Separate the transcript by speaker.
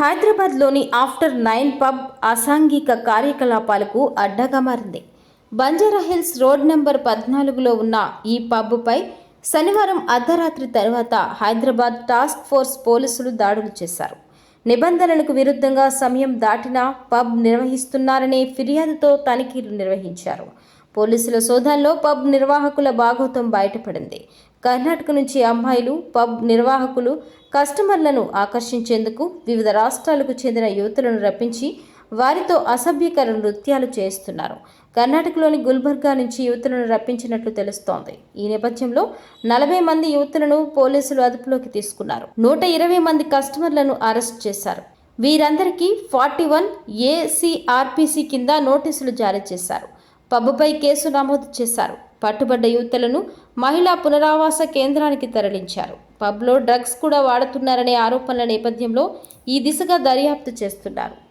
Speaker 1: హైదరాబాద్లోని after nine pub అసాంఘిక కార్యకలాపాలకు అడ్డగా మారింది. బంజారా హిల్స్ రోడ్ నెంబర్ పద్నాలుగులో ఉన్న ఈ పబ్పై శనివారం అర్ధరాత్రి తర్వాత హైదరాబాద్ టాస్క్ ఫోర్స్ పోలీసులు దాడులు చేశారు. నిబంధనలకు విరుద్ధంగా సమయం దాటినా పబ్ నిర్వహిస్తున్నారనే ఫిర్యాదుతో తనిఖీలు నిర్వహించారు. పోలీసుల సోదాల్లో పబ్ నిర్వాహకుల భాగోతం బయటపడింది. కర్ణాటక నుంచి అమ్మాయిలు పబ్ నిర్వాహకులు కస్టమర్లను ఆకర్షించేందుకు వివిధ రాష్ట్రాలకు చెందిన యువతులను రప్పించి వారితో అసభ్యకర నృత్యాలు చేస్తున్నారు కర్ణాటకలోని గుల్బర్గా నుంచి యువతులను రప్పించినట్లు తెలుస్తోంది. ఈ నేపథ్యంలో నలభై మంది యువతులను పోలీసులు అదుపులోకి తీసుకున్నారు. నూట ఇరవై మంది కస్టమర్లను అరెస్ట్ చేశారు. వీరందరికీ ఫార్టీ వన్ ఏసీఆర్పీసీ కింద నోటీసులు జారీ చేశారు. పబ్బుపై కేసు నమోదు చేశారు. పట్టుబడ్డ యువతులను మహిళా పునరావాస కేంద్రానికి తరలించారు. పబ్లో డ్రగ్స్ కూడా వాడుతున్నారనే ఆరోపణల నేపథ్యంలో ఈ దిశగా దర్యాప్తు చేస్తున్నారు.